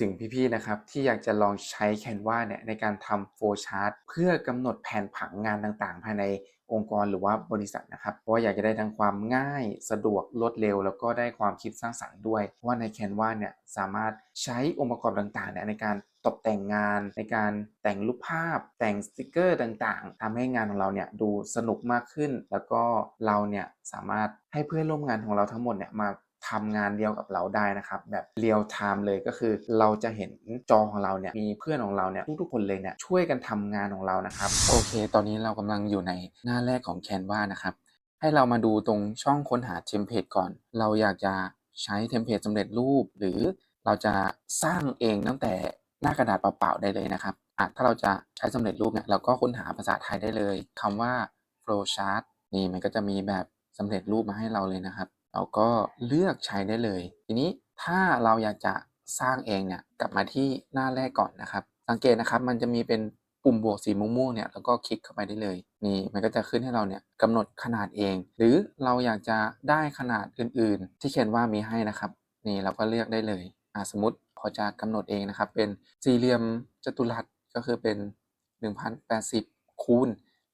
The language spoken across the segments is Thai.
ถึงพี่ๆนะครับที่อยากจะลองใช้ Canva เนี่ยในการทำ flow chart เพื่อกำหนดแผนผังงานต่างๆ ภายในองค์กรหรือว่าบริษัทนะครับ เพราะว่าอยากจะได้ทั้งความง่ายสะดวกรวดเร็ว แล้วก็ได้ความคิดสร้างสรรค์ด้วย ว่าใน Canva เนี่ยสามารถใช้องค์ประกอบต่างๆเนี่ยในการตกแต่งงานในการแต่งรูปภาพ แต่งสติกเกอร์ต่างๆทำให้งานของเราเนี่ยดูสนุกมากขึ้น แล้วก็เราเนี่ยสามารถให้เพื่อนร่วมงานของเราทั้งหมดเนี่ยมา ทำงานเดียวกับเราได้นะครับแบบเรียลไทม์เลยก็คือ เราจะเห็นจอของเราเนี่ยมีเพื่อนของเราเนี่ยทุกๆคนเลยเนี่ยช่วยกันทำงานของเรานะครับโอเค ตอนนี้เรากำลังอยู่ในหน้าแรกของ Canva นะครับให้เรามาดูตรงช่องค้นหาเทมเพลตก่อน เราอยากจะใช้เทมเพลตสำเร็จรูป หรือเราจะสร้างเองตั้งแต่หน้ากระดาษเปล่าๆได้เลยนะครับอะถ้าเราจะใช้สำเร็จรูปเนี่ยเราก็ค้นหาภาษาไทยได้เลยคำว่า flow chart นี่มันก็จะมีแบบสำเร็จรูปมาให้เราเลยนะครับ เราก็เลือกใช้ได้เลย ทีนี้ถ้าเราอยากจะสร้างเองเนี่ยกลับมาที่หน้าแรกก่อนนะครับ สังเกตนะครับมันจะมีเป็นปุ่มบวกสีม่วงๆเนี่ยแล้วก็คลิกเข้าไปได้เลย นี่มันก็จะขึ้นให้เราเนี่ยกำหนดขนาดเอง หรือเราอยากจะได้ขนาดอื่นๆ ที่เขียนว่ามีให้นะครับ นี่เราก็เลือกได้เลยอ่าสมมติพอจะกำหนดเองนะครับ เป็นสี่เหลี่ยมจัตุรัสก็คือเป็น 1080คูณ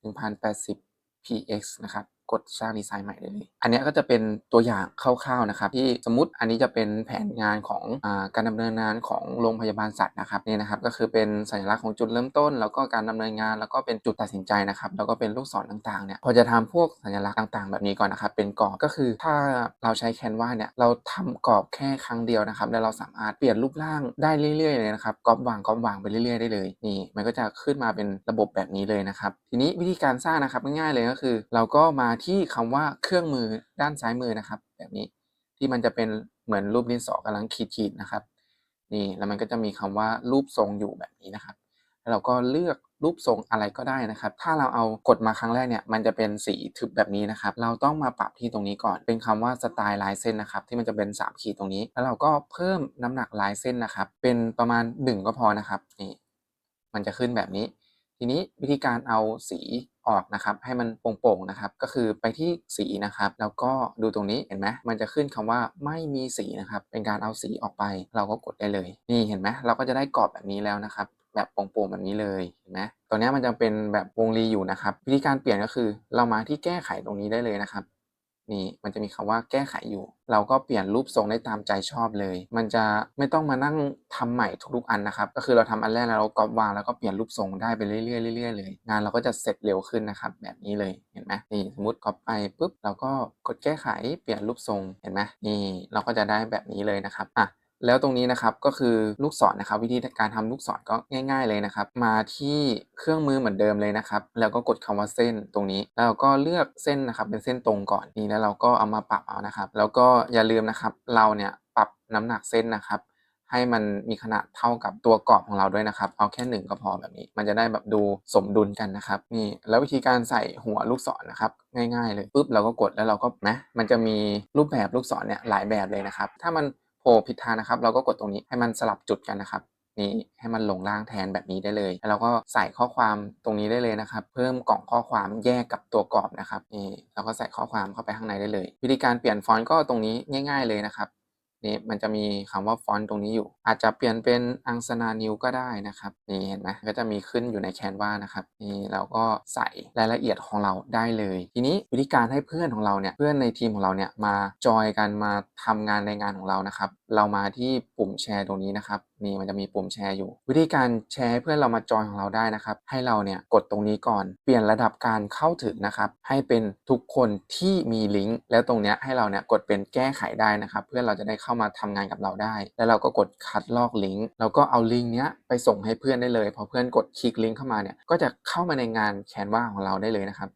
1080 px นะครับ กดสร้างดีไซน์ใหม่ได้เลย อันนี้ก็จะเป็นตัวอย่างคร่าวๆนะครับที่สมมติอันนี้จะเป็นแผนงานของอการดำเนินงานของโรงพยาบาลสัตว์นะครับนี่นะครับก็คือเป็นสัญลักษณ์ของจุดเริ่มต้น แล้วก็การดำเนินงาน แล้วก็เป็นจุดตัดสินใจนะครับแล้วก็เป็นลูกศรต่างๆเนี่ยพอจะทำพวกสัญลักษณ์ต่างๆ แบบนี้ก่อนนะครับเป็นกรอบก็คือถ้าเราใช้ Canva เนี่ยเราทำกรอบแค่ครั้งเดียวนะครับแล้วเราสามารถเปลี่ยนรูปร่างได้เรื่อยๆเลยนะครับกรอบวางกรอบวางไปเรื่อยๆได้เลยนี่มันก็จะขึ้นมาเป็นระบบแบบนี้เลยนะครับทีนี้วิธีการสร้างนะครับง่ายๆเลยก็คือ เราก็มาที่คำว่าเครื่องมือด้านซ้ายมือนะครับ แบบนี้ที่มันจะเป็นเหมือนรูปดินสอกำลังขีดๆนะครับ นี่แล้วมันก็จะมีคำว่ารูปทรงอยู่แบบนี้นะครับแล้วเราก็เลือกรูปทรงอะไรก็ได้นะครับ ถ้าเราเอากดมาครั้งแรกเนี่ย มันจะเป็นสีทึบแบบนี้นะครับ เราต้องมาปรับที่ตรงนี้ก่อน เป็นคำว่าสไตล์ลายเส้นนะครับ ที่มันจะเป็น 3 ขีดตรงนี้ แล้วเราก็เพิ่มน้ำหนักลายเส้นนะครับ เป็นประมาณ 1 ก็พอนะครับ นี่ มันจะขึ้นแบบนี้ ทีนี้วิธีการเอาสี ออกนะครับให้มันโป่งๆนะครับก็คือไปที่สีนะครับ แล้วก็ดูตรงนี้เห็นไหมมันจะขึ้นคำว่าไม่มีสีนะครับ เป็นการเอาสีออกไป เราก็กดได้เลย นี่เห็นไหมเราก็จะได้กรอบแบบนี้แล้วนะครับแบบโป่งๆแบบนี้เลยเห็นไหมตอนนี้มันจะเป็นแบบวงรีอยู่นะครับ วิธีการเปลี่ยนก็คือ เรามาที่แก้ไขตรงนี้ได้เลยนะครับ นี่มันจะมีคำว่าแก้ไขอยู่ เราก็เปลี่ยนรูปทรงได้ตามใจชอบเลย มันจะไม่ต้องมานั่งทำใหม่ทุกๆอันนะครับ ก็คือเราทำอันแรกแล้วเราก๊อปวางแล้วก็เปลี่ยนรูปทรงได้ไปเรื่อยๆเรื่อยๆเลย งานเราก็จะเสร็จเร็วขึ้นนะครับ แบบนี้เลย เห็นไหมนี่สมมติก๊อปไปปุ๊บเราก็กดแก้ไขเปลี่ยนรูปทรง เห็นไหมนี่เราก็จะได้แบบนี้เลยนะครับ อะ แล้วตรงนี้นะครับก็คือลูกศรนะครับ วิธีการทำลูกศรก็ง่าย ๆเลยนะครับ มาที่เครื่องมือเหมือนเดิมเลยนะครับ แล้วก็กดคำว่าเส้นตรงนี้ แล้วเราก็เลือกเส้นนะครับเป็นเส้นตรงก่อนนี่แล้วเราก็เอามาปรับเอานะครับ แล้วก็อย่าลืมนะครับ เราเนี่ยปรับน้ำหนักเส้นนะครับให้มันมีขนาดเท่ากับตัวกรอบของเราด้วยนะครับ เอาแค่หนึ่งก็พอแบบนี้ มันจะได้แบบดูสมดุลกันนะครับ นี่ แล้ววิธีการใส่หัวลูกศรนะครับ ง่าย ๆ เลยปุ๊บเราก็กดแล้วเราก็นะมันจะมีรูปแบบลูกศรเนี่ยหลายแบบเลยนะครับ ถ้ามัน โผล่ผิดทางนะครับ เราก็กดตรงนี้ให้มันสลับจุดกันนะครับนี่ให้มันลงล่างแทนแบบนี้ได้เลย แล้วเราก็ใส่ข้อความตรงนี้ได้เลยนะครับ เพิ่มกล่องข้อความแยกกับตัวกรอบนะครับนี่เราก็ใส่ข้อความเข้าไปข้างในได้เลย วิธีการเปลี่ยนฟอนต์ก็ตรงนี้ง่าย ๆเลยนะครับ นี่มันจะมีคำว่าฟอนต์ตรงนี้อยู่ อาจจะเปลี่ยนเป็นอังสนานิวก็ได้นะครับ นี่เห็นไหมก็จะมีขึ้นอยู่ในแคนวานะครับ นี่เราก็ใส่รายละเอียดของเราได้เลย ทีนี้วิธีการให้เพื่อนของเราเนี่ย เพื่อนในทีมของเราเนี่ยมาจอยกันมาทำงานในงานของเรานะครับ เรามาที่ปุ่มแชร์ตรงนี้นะครับ นี่มันจะมีปุ่มแชร์อยู่ วิธีการแชร์ให้เพื่อนเรามาจอยของเราได้นะครับ ให้เราเนี่ยกดตรงนี้ก่อน เปลี่ยนระดับการเข้าถึงนะครับ ให้เป็นทุกคนที่มีลิงก์ แล้วตรงเนี้ยให้เราเนี่ยกดเป็นแก้ไขได้นะครับ เพื่อนเราจะได้เข้ามาทำงานกับเราได้ แล้วเราก็กดคัดลอกลิงก์แล้วก็เอาลิงก์เนี้ยไปส่งให้เพื่อนได้เลย พอเพื่อนกดคลิกลิงก์เข้ามาเนี่ยก็จะเข้ามาในงานแคนวาของเราได้เลยนะครับ